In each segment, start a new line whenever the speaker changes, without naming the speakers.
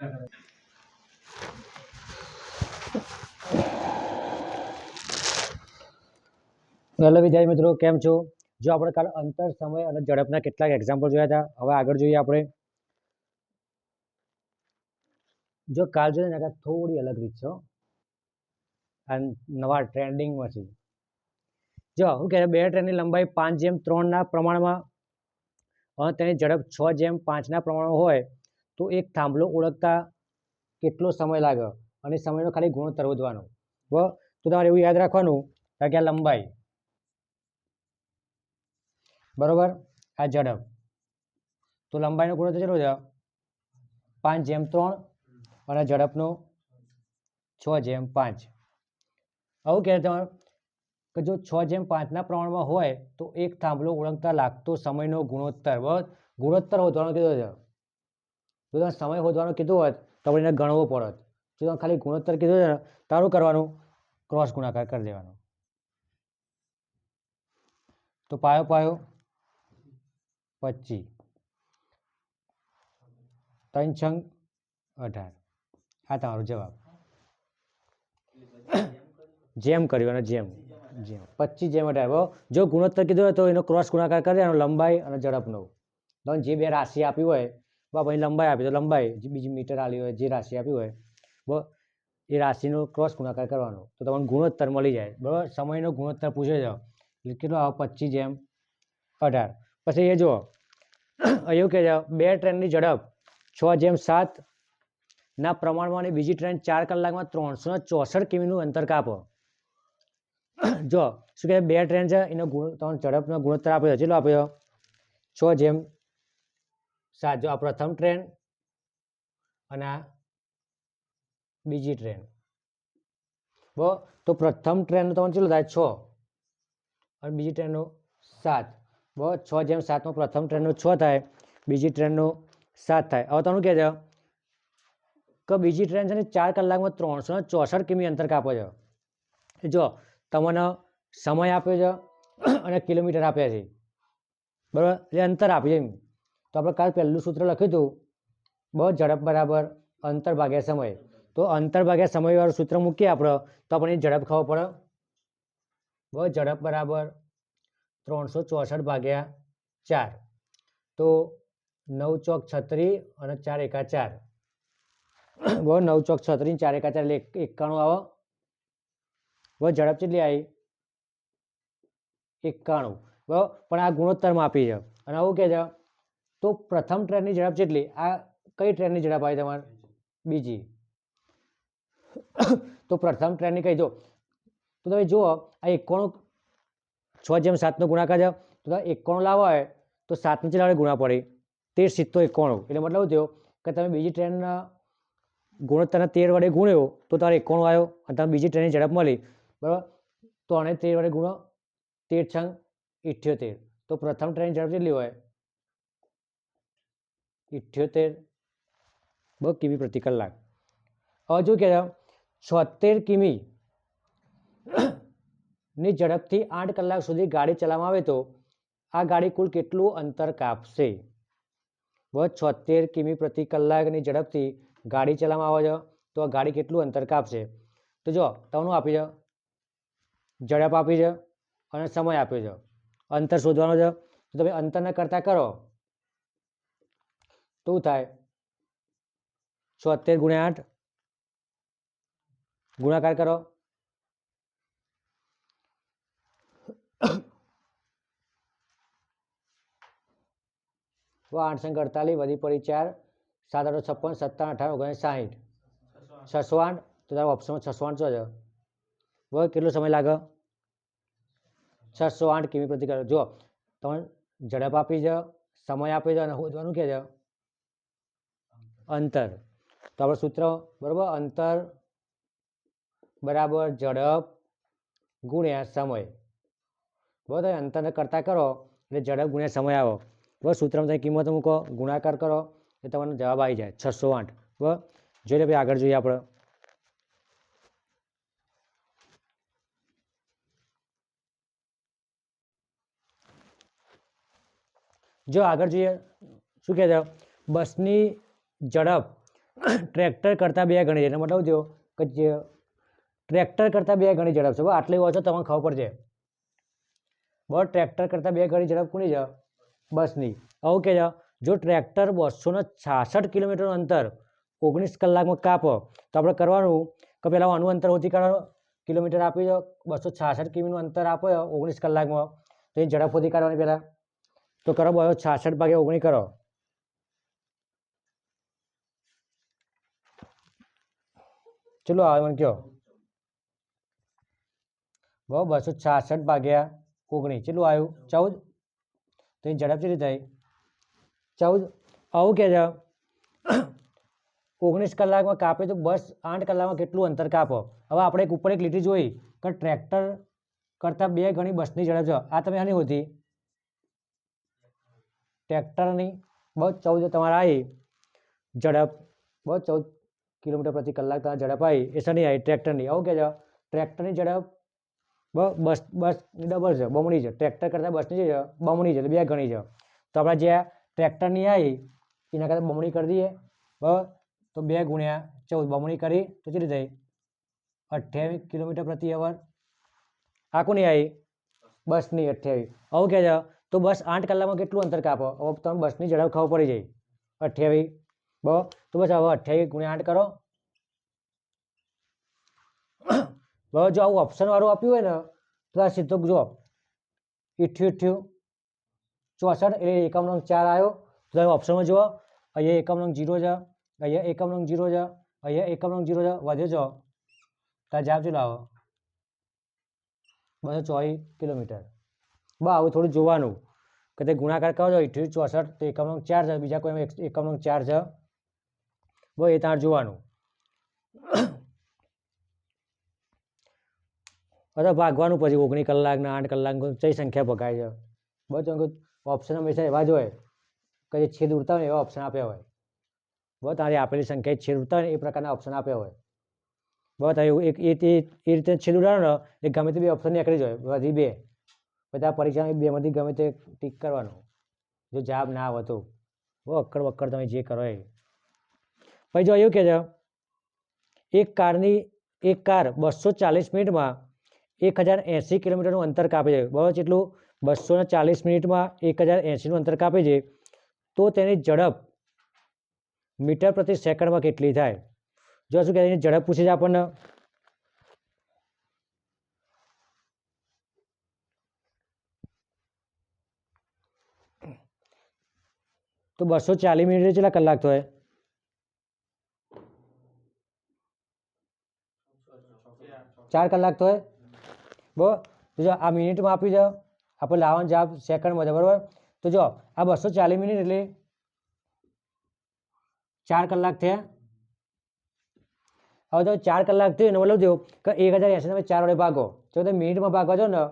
Hello વિદ્યાર્થી મિત્રો, કેમ છો? જો આપણે કાલ અંતર સમય અને ઝડપના કેટલાક એક્ઝામ્પલ જોયા હતા, હવે આગળ જોઈએ આપણે. જો કાલ જોઈએ ને થોડી અલગ રીત છે હો. નવા ટ્રેન્ડિંગમાં છે. જો શું કહે બે ટ્રેનની લંબાઈ પાંચ જેમ ત્રણના પ્રમાણમાં, અને તેની ઝડપ છ જેમ પાંચના પ્રમાણમાં હોય તો એક થાંભલો ઓળખતા કેટલો સમય લાગે અને સમયનો ખાલી ગુણોત્તર વધવાનો. બ તો તમારે એવું યાદ રાખવાનું કે આ લંબાઈ. બરોબર? આ ઝડપ. તો લંબાઈનો ગુણોત્તર કેટલો છે પાંચ જેમ ત્રણ અને ઝડપનો છ જેમ પાંચ. આવું કહે તમારે? કે જો છ જેમ પાંચના પ્રમાણમાં હોય તો એક થાંભલો ઓળંગતા લાગતો સમયનો ગુણોત્તર. ગુણોત્તર શોધવાનો કીધો છે જો તમે સમય શોધવાનો કીધું હોત, તો આપણે એને ગણવો પડત. જો તમે ખાલી ગુણોત્તર કીધું છે તારું કરવાનું ક્રોસ ગુણાકાર કરી દેવાનો. તો પાયો પાયો પચીસ. ત્રણ છંગ અઢાર. આ તમારો જવાબ. જેમ કર્યું અને જેમ જેમ. પચીસ જેમ અઢાર. જો ગુણોત્તર કીધું હોય તો એનો ક્રોસ ગુણાકાર કરી દેવાનો, લંબાઈ અને ઝડપનો. જે બે રાશિ આપી હોય બાબા અહીં લંબાઈ આપી, તો લંબાઈ બીજી મીટર આલી હોય, જે રાશિ આપી હોય, બરાબર, એ રાશિનો ક્રોસ ગુણાકાર કરવાનો. તો તમને ગુણોત્તર મળી જાય, બરાબર? સમયનો ગુણોત્તર પૂછે છે. એટલે કેટલો આવે? પચીસ જેમ અઢાર. પછી એ જુઓ એવું કહે છે, બે ટ્રેનની ઝડપ, છ જેમ સાત, ના પ્રમાણમાં અને બીજી ટ્રેન ચાર કલાકમાં ત્રણસો ચોસઠ કિમીનું અંતર કાપો. જો શું કહે બે ટ્રેન છે, એનો ગુણ તમને ઝડપનો ગુણોત્તર આપ્યો. કેટલો આપ્યો? છ જેમ સાત જો આ પ્રથમ ટ્રેન અને આ બીજી ટ્રેન. બો, તો પ્રથમ ટ્રેનનું તમને કેટલો થાય? છ. અને બીજી ટ્રેનનું સાત. બો, છ જેમ સાતમાં પ્રથમ ટ્રેનનું છ થાય, બીજી ટ્રેનનું સાત થાય. હવે તમને કહેજો કે બીજી ટ્રેન છે ને ચાર કલાકમાં ત્રણસો ને ચોસઠ કિમી અંતર કાપો છે. જો, તમને સમય આપ્યો છે અને કિલોમીટર આપ્યા છે. બરાબર? એટલે અંતર આપ્યું એમ. તો આપણે કાલ પહેલું સૂત્ર લખ્યું હતું બહુ ઝડપ બરાબર અંતર ભાગ્યા સમય. તો અંતર ભાગ્યા સમયવાળું સૂત્ર મૂકીએ આપણે. તો આપણને ઝડપ ખબર પડે. બહુ ઝડપ બરાબર ત્રણસો ચોસઠ ભાગ્યા ચાર. તો નવ ચોક છત્રી અને ચાર એકા ચાર. બહુ નવ ચોક છત્રી ચાર એકા ચાર એટલે એક- એકાણું આવે. બહુ ઝડપ કેટલી આવી? એકાણું. બરાબર પણ આ ગુણોત્તરમાં આપી છે અને આવું કે છે તો પ્રથમ ટ્રેનની ઝડપ જેટલી, આ કઈ ટ્રેનની ઝડપ આવી તમારે? બીજી. તો પ્રથમ ટ્રેનની કહી દો. તો તમે જુઓ, આ એકોણું છ જેમ સાતનો ગુણાકાર છે તો તમે એકોણું લાવો હોય તો સાતની ચલાવે ગુણા પડી. તેર સિત્તો એકોણું. એટલે મતલબ થયો? કે તમે બીજી ટ્રેનના ગુણોત્તરના તેર વડે ગુણ્યો, તો તારે એકોણું આવ્યો અને તમે બીજી ટ્રેનની ઝડપ મળી. બરાબર? તો આને તેર વડે ગુણો તેર છંગ ઇઠ્યોતેર. તો પ્રથમ ટ્રેનની ઝડપ કેટલી હોય? ઇઠ્યોતેર બ કિમી પ્રતિ કલાક હવે જો કે છોતેર કિમી ની ઝડપથી આઠ કલાક સુધી ગાડી ચલાવવામાં આવે તો આ ગાડી કુલ કેટલું અંતર કાપશે? બ છોતેર કિમી પ્રતિ કલાકની ઝડપથી ગાડી ચલાવવામાં આવે છે, તો આ ગાડી કેટલું અંતર કાપશે? તો જો, તમને આપી છે ઝડપ આપી છે અને સમય આપ્યો છે. અંતર શોધવાનો છે. તો તમે અંતરને કરતા કરો. શું થાય? છોતેર ગુણ્યા આઠ? ગુણાકાર કરો. આઠ સંગ અડતાલીસ વધી પડી ચાર. સાત આઠ છપ્પન, સત્તાવન, અઠાવન ઓગણીસ સાહીઠ. છસો આઠ તો તારો ઓપ્શનમાં છસો આઠ જોજો બોલ કેટલો સમય લાગે? છસો આઠ કિમી પ્રતિ કલાક. જો તમે ઝડપ આપી જાઓ, સમય આપી જાઓ અને શોધવાનું કે છે અંતર. તો આપણે સૂત્ર, બરાબર? અંતર બરાબર ઝડપ ગુણ્યા સમય. બરાબર? અંતરને કરતા કરો એટલે ઝડપ ગુણ્યા સમય આવો. બરાબર? સૂત્રમાં તમે કિંમત મૂકો, ગુણાકાર કરો, એટલે તમારો જવાબ આવી જાય છસો આઠ. બરાબર? જોઈએ ભાઈ, આગળ જોઈએ આપણે. જો આગળ જોઈએ, શું કહે છે બસની ઝડપ ટ્રેક્ટર કરતાં બે ગણી છે મતલબ જો કે જે ટ્રેક્ટર કરતાં બે ગણી ઝડપ છે. આટલી ઓછો તમને ખબર પડશે બરાબર? ટ્રેક્ટર કરતાં બે ગણી ઝડપ કોની છે? બસની. આવું કે જો ટ્રેક્ટર બસો ને છાસઠ કિલોમીટરનું અંતર ઓગણીસ કલાકમાં કાપો, તો આપણે કરવાનું કે પહેલાં આનું અંતર ઓછી કાઢવાનું કિલોમીટર આપી દો, બસો છાસઠ કિમીનું અંતર આપો, ઓગણીસ કલાકમાં. તો એ ઝડપ ઓછી કાઢવાની પહેલાં. તો કરો, બસો છાસઠ ભાગે ઓગણીસ કરો. ચલો આવે મને કયો. બહુ બસો છાસઠ ભાગ્યા ઓગણીસ. કેટલું આવ્યું ચૌદ. તો એ ઝડપ કેટલી થઈ? ચૌદ. આવું કે છે? ઓગણીસ કલાકમાં કાપે તો બસ આઠ કલાકમાં કેટલું અંતર કાપો? હવે આપણે એક ઉપર એક લીટી જોઈ કે ટ્રેક્ટર કરતાં બે ગણી બસની ઝડપ છે. આ તમે આની હોતી? ટ્રેક્ટરની. બહુ ચૌદ તમારે આવી ઝડપ. બહુ ચૌદ. કિલોમીટર પ્રતિ કલાક તમારે ઝડપ આવી એ શની આવી ટ્રેક્ટરની આવું કે છે ટ્રેક્ટરની ઝડપ બ- બસ બસની ડબલ છે બમણી છે ટ્રેક્ટર કરતાં બસની છે બમણી છે એટલે બે ગણી છે તો આપણે જે ટ્રેક્ટરની આવી એના કરતાં બમણી કરી દઈએ બરાબર તો બે ગુણ્યા ચૌદ બમણી કરી તો કેટલી થઈ અઠ્યાવીસ કિલોમીટર પ્રતિ અવર આ કોની આવી બસની અઠ્યાવીસ આવું કે છે તો બસ આઠ કલાકમાં કેટલું અંતર કાપો હવે તમે બસની ઝડપ ખબર પડી જાય અઠ્યાવીસ બરાબર તો બસ હવે અઠ્યાવીસ ગુણ્યા આઠ કરો. બરાબર જો આવું ઓપ્શન વાળું આપ્યું હોય ને, તો આ સીધો જો ઇઠ્યું ઇઠ્યું. ચોસઠ એટલે એકમ નંગ ચાર આવ્યો તો તમે ઓપ્શનમાં જુઓ. અહીંયા એકમ નંગ જીરો છે, અહીંયા એકમ નંગ જીરો છે, અહીંયા એકમ નંગ જીરો છે. વધે જો ત્યાં જવાબ જો લાવો? બસો ચોવીસ કિલોમીટર. બહુ આવું થોડું જોવાનું. કે તે ગુણાકાર કરો છો. ઇઠ્યું, ચોસઠ, તો એકમ નંગ ચાર છે. બીજા કોઈ એક- એકમ નંગ ચાર છે. એ તાર જોવાનું. અથવા ભાગવાનું પછી ઓગણીસ કલાકના આઠ કલાક કઈ સંખ્યા ભગાય છે. બસ ઓપ્શન હંમેશા એવા જ હોય. કે જે છેદ ઉડતા હોય એવા ઓપ્શન આપ્યા હોય. બસ તારે આપેલી સંખ્યા છેદ ઉડતા હોય એ પ્રકારના ઓપ્શન આપ્યા હોય. બસ તારે એક એ રીતે છેદ ઉડાડો ને, એ ગમે તે બે ઓપ્શન નીકળી જાય. બધી બે. બધા પરીક્ષામાં બેમાંથી ગમે તે ટીક કરવાનું. જો જવાબ ના આવે બહુ અક્કડ બક્કડ તમે જે કરો એ. પછી જો એવું કે છે એક કારની, એક કાર બસો ચાલીસ મિનિટમાં એક હજાર એંસી કિલોમીટરનું અંતર કાપે છે બરાબર? એટલું બસો ચાલીસ મિનિટમાં એક હજાર એંસીનું અંતર કાપે છે તો તેની ઝડપ મીટર પ્રતિ સેકન્ડમાં કેટલી થાય? જો શું કહે એની ઝડપ પૂછે છે આપણને. તો બસો ચાલીસ મિનિટ કેટલા કલાક થાય? ચાર કલાક તો બો, તો જો આ મિનિટમાં આપી દો. આપણે લાવવાનો જવાબ સેકન્ડમાં છે બરાબર? તો જો, આ બસો ચાલીસ મિનિટ એટલે ચાર કલાક થયા. હવે તો ચાર કલાક થયું એનો મતલબ થયો કે એક હજાર એંસી તમે ચાર વડે ભાગો. જો તમે મિનિટમાં ભાગો છો ને,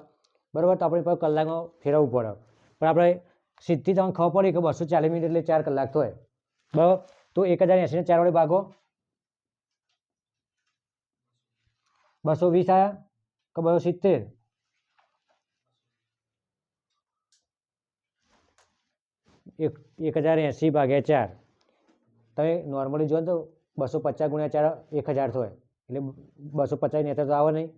બરાબર, તો આપણે કલાકમાં ફેરવવું પડે. પણ આપણે સીધી તમને ખબર પડી કે બસો ચાલીસ મિનિટ એટલે ચાર કલાક થાય બરાબર? તો એક હજાર એંસીને ચાર વડે ભાગો. બસો વીસ આવ્યા કે બસો સિત્તેર. એક એક હજાર એંસી ભાગ્યા ચાર. તમે નોર્મલી જો તો બસો પચાસ ગુણ્યા ચાર એક હજાર થાય. એટલે બસો પચાસ નેતા તો આવે નહીં.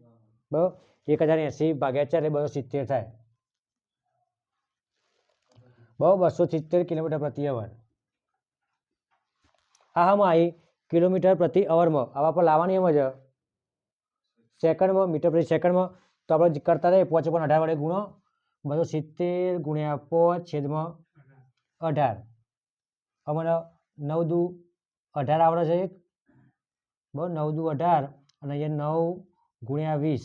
બરાબર? એક હજાર એંસી ભાગ્યા ચાર એટલે બસો સિત્તેર થાય. બરાબર? બસો સિત્તેર કિલોમીટર પ્રતિ અવર. આ હામાં આવી કિલોમીટર પ્રતિ અવરમાં. આવા પર લાવવાની એમ જ. સેકન્ડમાં, મીટર પ્રતિ સેકન્ડમાં. તો આપણે કરતા રહીએ પાંચ પણ અઢાર વડે ગુણો. બસો સિત્તેર ગુણ્યા પાંચ છેદમાં અઢાર. અમારે નવ દુ અઢાર આવડે છે એક. બરાબર, નવ દુ અઢાર અને અહીંયા નવ ગુણ્યા વીસ.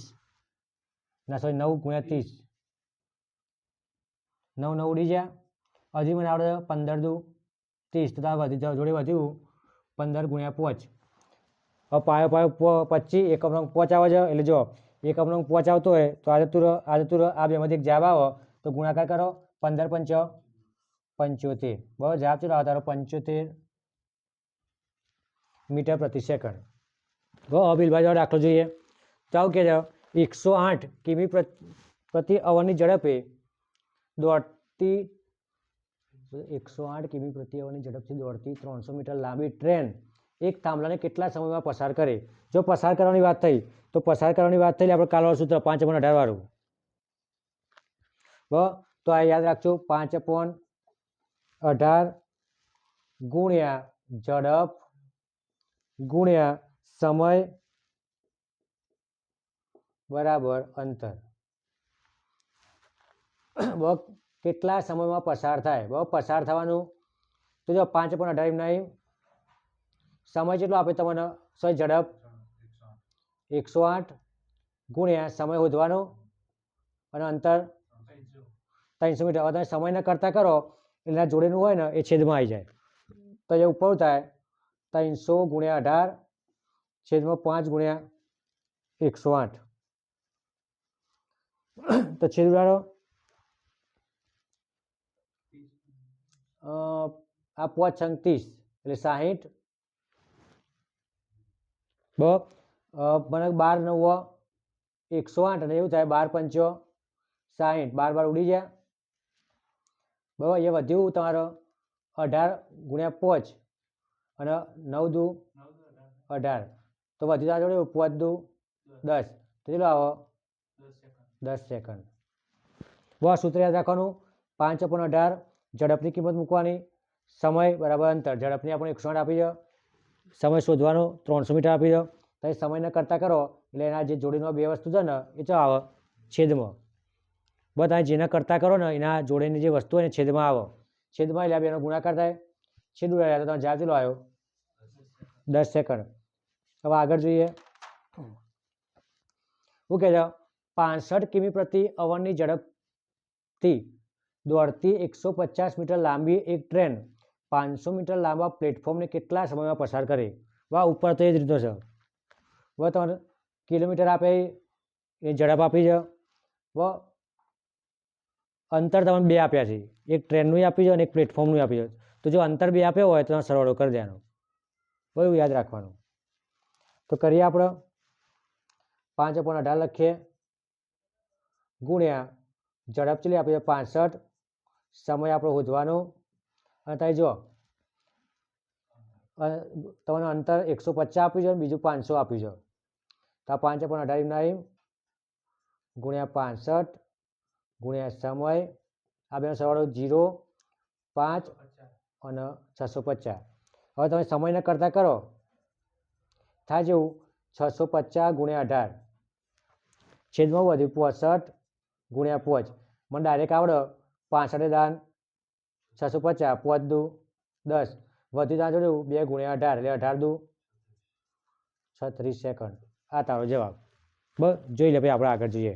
ના સોરી નવ ગુણ્યા ત્રીસ. નવ નવ ઉડી ગયા. હજી મને આવડે પંદર દુ ત્રીસ. તો તાર વધી જોડે વધ્યું પંદર ગુણ્યા પાંચ. પાયો પાયો પચી એકમ રંગ આવે છે એટલે જો એકમ રંગ પહોંચાવતો હોય તો આજે તુર આજે તુર આ બેમાંથી એક જવાબ આવો. તો ગુણાકાર કરો. પંદર પંચ, પંચોતેર. બરાબર જવાબ ચલો આવે પંચોતેર મીટર પ્રતિ સેકન્ડ. બહુ અભિલભાઈ જવા દાખલો જોઈએ. તો આવું કે છે એકસો આઠ કિમી પ્ર- પ્રતિ અવરની ઝડપે દોડતી, એકસો આઠ કિમી પ્રતિ અવરની ઝડપથી દોડતી ત્રણસો મીટર લાંબી ટ્રેન એક થાંભલાને કેટલા સમયમાં પસાર કરે? જો પસાર કરવાની વાત થઈ, તો પસાર કરવાની વાત થઈ આપણે કાલવાળું સૂત્ર પાંચ પોઈન્ટ અઢાર વાળું બ, તો આ યાદ રાખજો, પાંચ પોઈન્ટ અઢાર ગુણ્યા ઝડપ ગુણ્યા સમય બરાબર અંતર. બ, કેટલા સમયમાં પસાર થાય? બ, પસાર થવાનું? તો જો પાંચ પોઈન્ટ અઢાર એમ સમય જેટલો આપે તમારો સોરી ઝડપ એકસો આઠ ગુણ્યા સમય શોધવાનો અને અંતર ત્રણસો મીટર. હવે તમે સમયને કરતા કરો એટલે જોડેનું હોય ને એ છેદમાં આવી જાય. તો એ ઉપર થાય ત્રણસો ગુણ્યા અઢાર છેદમાં પાંચ ગુણ્યા એકસો આઠ. તો છેદ ઉડાડો. આ પાંચ છંગ ત્રીસ, એટલે સાહીઠ અ, મને બાર નવ એકસો આઠ અને એવું થાય બાર પંચો સાહીઠ બાર બાર ઉડી જાય. બરાબર એ વધ્યું તમારો અઢાર ગુણ્યા પાંચ અને નવ દુ અઢાર. તો વધ્યું તમારા જોડે પોચ દુ દસ. તો ચલો આવો. દસ સેકન્ડ બસ સૂત્ર યાદ રાખવાનું. પાંચ પણ અઢાર ઝડપની કિંમત મૂકવાની. સમય બરાબર અંતર. ઝડપની આપણે એકસો આઠ આપી દો સમય શોધવાનો ત્રણસો મીટર આપી દો. તો એ સમયને કરતા કરો, એટલે એના જે જોડીનો બે વસ્તુ છે ને, એ તો આવે? છેદમાં. બધા જેના કરતા કરો ને, એના જોડેની જે વસ્તુ હોય ને, છેદમાં આવો. છેદમાં એટલે બેનો ગુણાકાર થાય. છેદ ઉડાડ્યા તો તમે જવાબ ચેલો આવ્યો? દસ સેકન્ડ. હવે આગળ જોઈએ. શું કહે છે પાંસઠ કિમી પ્રતિ અવરની ઝડપથી દોડતી એકસો પચાસ મીટર લાંબી એક ટ્રેન પાંચસો મીટર લાંબા પ્લેટફોર્મને કેટલા સમયમાં પસાર કરે? વા ઉપર તો એ જ રીતનો છે. વ તમારે કિલોમીટર આપે એ ઝડપ આપી છે. વ અંતર તમને બે આપ્યા છે. એક ટ્રેનનું આપી છે અને એક પ્લેટફોર્મનું આપી છે. તો જો અંતર બે આપ્યો હોય તો સરવાળો કરી દેવાનો. એવું યાદ રાખવાનું. તો કરીએ આપણે. પાંચ પણ અઢાર લખીએ. ગુણ્યા ઝડપ ચલી આપીએ પાંસઠ. સમય આપણો શોધવાનો અને ત્યાં જો અ, તમને અંતર એકસો પચાસ આપ્યું છે બીજું પાંચસો આપ્યું છે તો આ પાંચ પણ અઢાર નાઈ ગુણ્યા પાસઠ ગુણ્યા સમય આ બેનો સરવાળો જીરો પાંચ અને છસો પચાસ. હવે તમે સમયને કરતા કરો. થાય જેવું છસો પચાસ ગુણ્યા અઢાર. છેદમાં વધ્યું પોસઠ ગુણ્યા પાંચ. મને ડાયરેક્ટ આવડે પાસઠે દાન છસો પચાસ, પાંચ દુ, દસ. વધ્યું ત્યાં જોડ્યું બે ગુણ્યા અઢાર, એટલે અઢાર દુ. છત્રીસ સેકન્ડ. આ તારો જવાબ. બસ, જોઈ લે ભાઈ, આપણે આગળ જઈએ.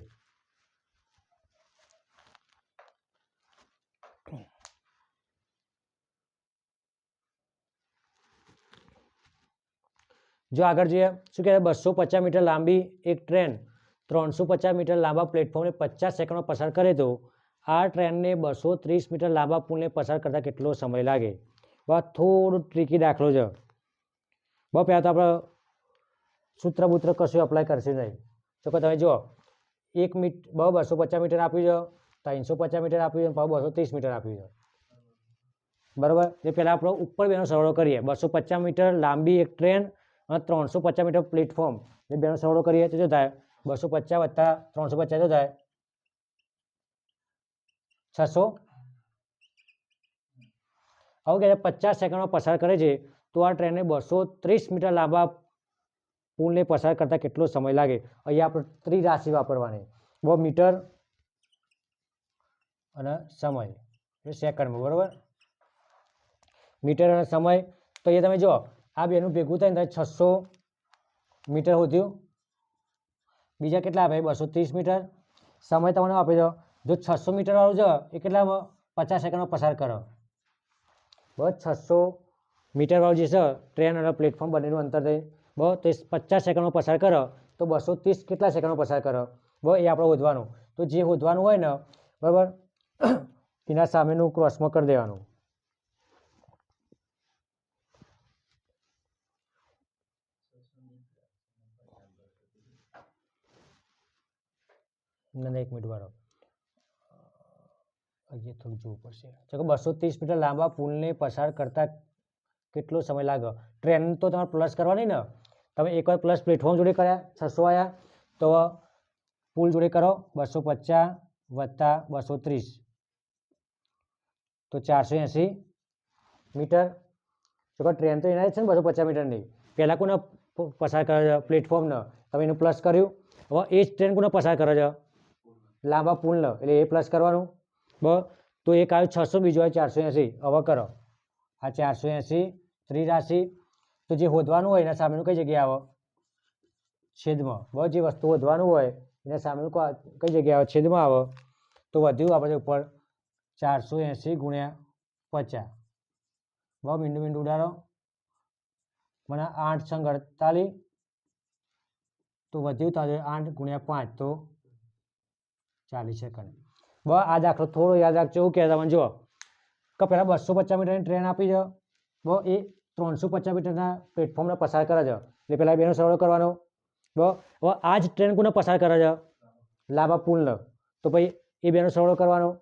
જો આગળ જોઈએ, શું કહેવાય બસો પચાસ મીટર લાંબી એક ટ્રેન ત્રણસો પચાસ મીટર લાંબા પ્લેટફોર્મને પચાસ સેકન્ડમાં પસાર કરે તો આ ટ્રેનને બસો ત્રીસ મીટર લાંબા પુલને પસાર કરતાં કેટલો સમય લાગે? બસ થોડું ટ્રીકી દાખલો છે. બહુ પહેલાં તો આપણે સૂત્ર બૂત્ર કશું અપ્લાય કરશે નહીં. તો કે તમે જુઓ, એક મીટ, બહુ બસો પચાસ મીટર આપ્યું છે, ત્રણસો પચાસ મીટર આપ્યું છે પાછું બસો ત્રીસ મીટર આપ્યું છે. બરાબર? એ પહેલાં આપણે ઉપર બેનો સરવાળો કરીએ. બસો પચાસ મીટર લાંબી એક ટ્રેન અને ત્રણસો પચાસ મીટર પ્લેટફોર્મ એ બેનો સરવાળો કરીએ તો શું થાય? બસો પચાસ વત્તા ત્રણસો પચાસ શું થાય. છસો? હવે કે પચાસ સેકન્ડમાં પસાર કરે છે, તો આ ટ્રેનને બસો ત્રીસ મીટર લાંબા પુલને પસાર કરતાં કેટલો સમય લાગે? અહીંયા આપણે ત્રિરાશિ વાપરવાની. બહુ મીટર અને સમય. એ સેકન્ડમાં, બરાબર? મીટર અને સમય. તો અહીંયા તમે જો આ બેનું ભેગું થાય ને છસો મીટર હોતું. બીજા કેટલા આપે? બસો ત્રીસ મીટર. સમય તમને આપી દો. જો છસો મીટર વાળું છે એ કેટલામાં પચાસ સેકન્ડમાં પસાર કરો. બસ છસો મીટર વાળું જે છે ટ્રેન અને પ્લેટફોર્મ બંનેનું અંતર થઈ. બસ તે પચાસ સેકન્ડમાં પસાર કરો, તો બસો ત્રીસ કેટલા સેકન્ડમાં પસાર કરો? બસ એ આપણે શોધવાનું તો જે શોધવાનું હોય ને, બરાબર? એના સામેનું ક્રોસમાં કરી દેવાનું. ના ના, એક મિનિટ, વાળો. અહીંયા થોડું જોવું પડશે. જો બસો ત્રીસ મીટર લાંબા પુલને પસાર કરતા કેટલો સમય લાગે ટ્રેન તો તમારે પ્લસ કરવાની ને? તમે એકવાર પ્લસ પ્લેટફોર્મ જોડે કર્યા, છસો આવ્યા તો પુલ જોડે કરો, બસો પચાસ વત્તા બસો ત્રીસ. તો ચારસો એંસી મીટર. જો ટ્રેન તો એના છે ને બસો પચાસ મીટરની? પહેલાં કોને પસાર કરે છે પ્લેટફોર્મને તમે એનું પ્લસ કર્યું. હવે એ જ ટ્રેન કોને પસાર કરે છે? લાંબા પુલને. એટલે એ પ્લસ કરવાનું. બરાબર તો એક આવ્યું છસો, બીજો આવ્યો ચારસો એંસી. હવે કરો. આ ચારસો એંસી, ત્રિરાશી. તો જે હોદવાનું હોય એના સામેનું કઈ જગ્યાએ આવે? છેદમાં. બરાબર જે વસ્તુ હોદવાનું હોય એના સામેનું કઈ જગ્યાએ આવે? છેદમાં આવે. તો વધ્યું આપણે ઉપર ચારસો એંસી ગુણ્યા પચાસ. બરાબર મીંડું મીંડું ઉડાડો. મને આઠ સંગ અડતાલીસ. તો વધ્યું તો આઠ ગુણ્યા પાંચ, તો ચાલીસ સેકન્ડ આ દાખલો થોડો યાદ રાખજો, એવું કહેતા મને, જુઓ. કે, પહેલાં બસો પચાસ મીટરની ટ્રેન આપી છે બ, એ ત્રણસો પચાસ મીટરના પ્લેટફોર્મને પસાર કરે છે. એટલે પહેલાં બેનો સરવાળો કરવાનો. બ, હવે આ જ ટ્રેન કોને પસાર કરે છે? લાંબા પુલનો. તો પછી એ બેનો સરવાળો કરવાનો.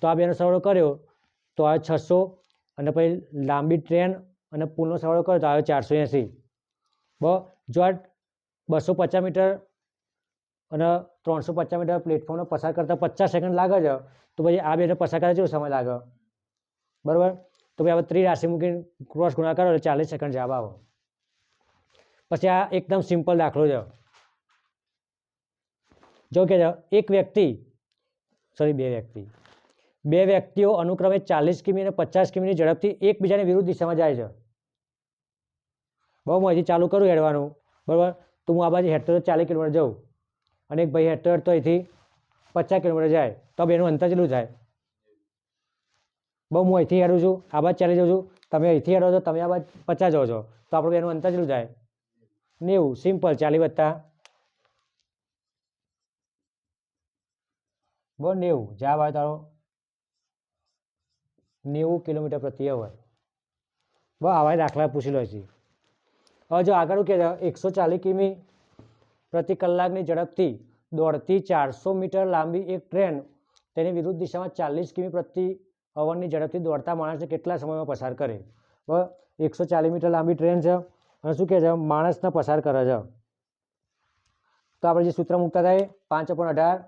તો આ બેનો સરવાળો કર્યો. તો આવ્યો છસો. અને પછી લાંબી ટ્રેન અને પુલનો સરવાળો કર્યો, તો આવે ચારસો એંસી. બ, જો આ બસો પચાસ મીટર અને ત્રણસો પચાસ મીટર પ્લેટફોર્મને પસાર કરતાં પચાસ સેકન્ડ લાગે છે, તો પછી આ બેને પસાર કરતા જેવો સમય લાગે. બરાબર? તો પછી આપણે રાશિ મૂકીને ક્રોસ ગુણાકાર એટલે ચાલીસ સેકન્ડ જવાબ આવો. પછી આ એકદમ સિમ્પલ દાખલો છે. જો કે એક વ્યક્તિ સોરી બે વ્યક્તિ. બે વ્યક્તિઓ અનુક્રમે ચાલીસ કિમી અને પચાસ કિમીની ઝડપથી એકબીજાની વિરુદ્ધ દિશામાં જાય છે. બહુ મજાથી ચાલુ કરું, હેડવાનું. બરાબર? તો હું આ બાજુ હેઠળ ચાલીસ કિલોમીટર જાઉં. અને એક ભાઈ હેઠતો હેઠતો અહીંથી પચાસ કિલોમીટર જાય, તો એનું અંતર કેટલું થાય? બહુ હું અહીંથી હેડું છું, આ બાજુ ચાલી જાઉં છું, તમે અહીંથી હેડો છો, તમે આ બાજુ પચાસ જાઓ છો, તો આપણું એનું અંતર કેટલું થાય? નેવું, સિમ્પલ, ચાલી વત્તા. બહુ નેવું જવાબ આવે તારો. નેવું કિલોમીટર પ્રતિ અવર. બહુ આવા દાખલા પૂછી લો છે. હવે જો આગળ કે એકસો ચાલીસ કિમી પ્રતિ કલાકની ઝડપથી દોડતી ચારસો મીટર લાંબી એક ટ્રેન તેની વિરુદ્ધ દિશામાં ચાલીસ કિમી પ્રતિ અવરની ઝડપથી દોડતા માણસને કેટલા સમયમાં પસાર કરે? બરાબર એકસો ચાલીસ મીટર લાંબી ટ્રેન છે. અને શું કહે છે? માણસને પસાર કરે છે. તો આપણે જે સૂત્ર મૂકતા થાય પાંચ પણ અઢાર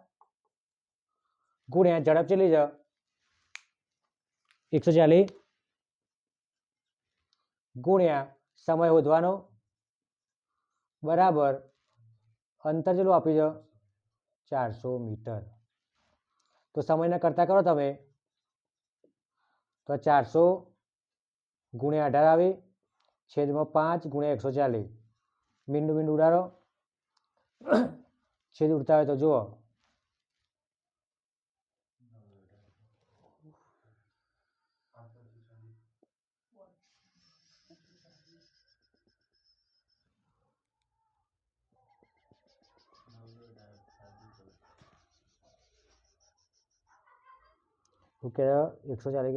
ગુણ્યા ઝડપ ચેલી છે? એકસો ચાલીસ ગુણ્યા સમય વધવાનો બરાબર અંતર જેટલું આપી દો. ચારસો મીટર. તો સમયને કરતા કરો તમે. તો ચારસો ગુણ્યા અઢાર આવે. છેદમાં પાંચ ગુણ્યા એકસો ચાલીસ. મીંડું મીંડું ઉડાડો. છેદ ઉડતા હોય તો જુઓ. શું કે એકસો ચાલીસ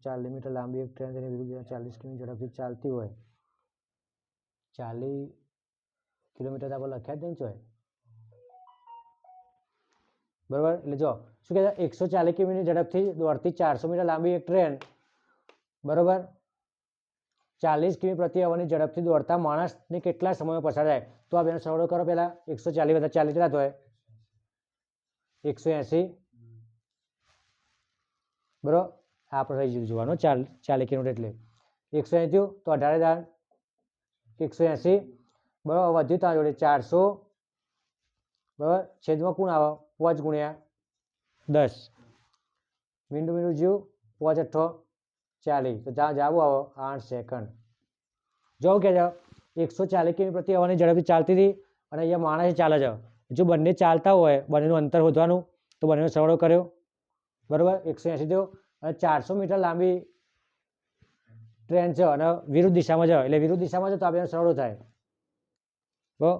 ચાલીસ મીટર લાંબી એક ટ્રેન તેની વિરુદ્ધ ચાલીસ કિમી ઝડપથી ચાલતી હોય ચાલીસ કિલોમીટર તો આપણે લખ્યા જ નહીં ચોય બરાબર એટલે જો શું કહે એકસો ચાલીસ કિમીની ઝડપથી દોડતી ચારસો મીટર લાંબી એક ટ્રેન બરાબર ચાલીસ કિમી પ્રતિ અવરની ઝડપથી દોડતા માણસને કેટલા સમયમાં પસાર થાય તો આ બેનો સરળો કરો પહેલાં એકસો ચાલીસ બધા ચાલીસ કેટલા થાય એકસો એંસી બરાબર? આ આપણે થઈ જોવાનું. ચાલ ચાલીસ કિલોમીટર એટલે. એકસો એંસી તો અઢાર હજાર. એકસો એંસી બરાબર વધ્યું તમારા જોડે ચારસો. બરાબર, છેદમાં કોણ આવે? પાંચ ગુણ્યા દસ. મીંડું મીંડું જીવ, પાંચ અઠ્ઠો. ચાલીસ. તો જ્યાં જવું આવો, આઠ સેકન્ડ જો કે એકસો ચાલીસ કિમી પ્રતિ અવાની ઝડપથી ચાલતી હતી અને અહીંયા માણસે ચાલે છે. જો બંને ચાલતા હોય, બંનેનું અંતર શોધવાનું, તો બંનેનો સરળો કર્યો. બરાબર? એકસો એંસી જો અને ચારસો મીટર લાંબી ટ્રેન છે અને વિરુદ્ધ દિશામાં છે એટલે વિરુદ્ધ દિશામાં છે તો આપણે સરળો થાય. બો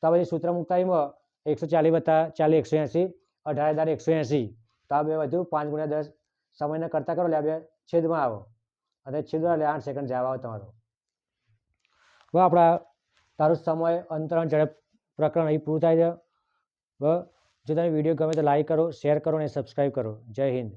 તો આ પછી સૂત્ર એમાં એકસો ચાલીસ વત્તા ચાલીસ, એકસો એંસી અઢાર હજાર એકસો એંસી તો આ બે વધ્યું પાંચ ગુણ્યા દસ. સમયને કરતા કરો એટલે બે છેદમાં આવો. અને છેદમાં એટલે આઠ સેકન્ડ જવાબ આવે તમારો. બરાબર આપણા તારું સમય અંતરણ ઝડપ પ્રકરણ અહીં પૂરું થાય છે. જો તમને વીડિયો ગમે તો લાઈક કરો શેર કરો અને સબસ્ક્રાઈબ કરો. જય હિન્દ.